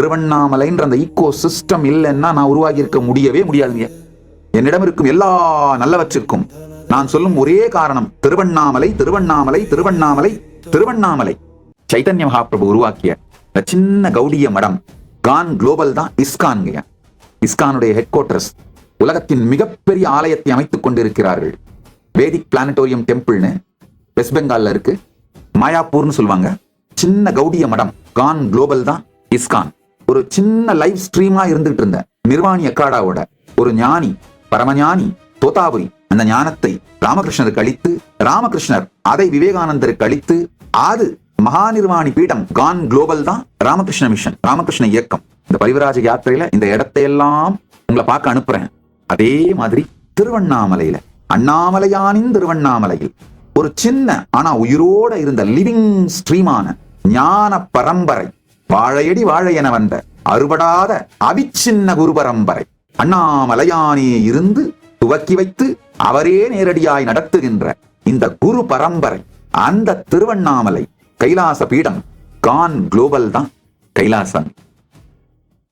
திருவண்ணாமலைன்ற அந்த ego system இல்லைன்னா நான் உருவாகி இருக்க முடியவே முடியாதுங்க. என்னிடம் இருக்கும் எல்லா நல்லவற்றிற்கும் நான் சொல்லும் ஒரே காரணம் திருவண்ணாமலை திருவண்ணாமலை திருவண்ணாமலை திருவண்ணாமலை. சைத்தன்ய மகாபிரபு உருவாக்கிய சின்ன கௌடிய மடம் கான் குளோபல் தான் இஸ்கான்ங்க. இஸ்கானுடைய ஹெட் குவார்டர்ஸ் உலகத்தின் மிகப்பெரிய ஆலயத்தை அமைத்துக் கொண்டிருக்கிறார்கள். வேதிக் பிளானட்டோரியம் டெம்பிள்னு வெஸ்ட் பெங்கால்ல இருக்கு. மாயாப்பூர்னு சொல்லுவாங்க. சின்ன கௌடிய மடம் கான் குளோபல் தான் இஸ்கான். ஒரு சின்ன லைவ் ஸ்ட்ரீமா இருந்துகிட்டு இருந்தேன். நிர்வாணி அக்காடாவோட ஒரு ஞானி பரமஞானி தோத்தாபுரி அந்த ஞானத்தை ராமகிருஷ்ணருக்கு அளித்து ராமகிருஷ்ணர் அதை விவேகானந்தருக்கு அளித்து அது மகாநிர்வாணி பீடம் கான் குளோபல் தான் ராமகிருஷ்ண மிஷன் ராமகிருஷ்ண இயக்கம். இந்த பரிவராஜ யாத்திரையில இந்த இடத்தையெல்லாம் உங்களை பார்க்க அனுப்புறேன். அதே மாதிரி திருவண்ணாமலையில அண்ணாமலையானின் திருவண்ணாமலையில் ஒரு சின்ன ஆனா உயிரோட இருந்த லிவிங் ஸ்ட்ரீமான ஞான பரம்பரை வாழையடி வாழை என வந்த அறுபடாத அவிச்சின்ன குரு பரம்பரை அண்ணாமலையானே இருந்து துவக்கி வைத்து அவரே நேரடியாய் நடத்துகின்ற இந்த குரு பரம்பரை அந்த திருவண்ணாமலை கைலாச பீடம் கான் குளோபல் தான் கைலாசம்.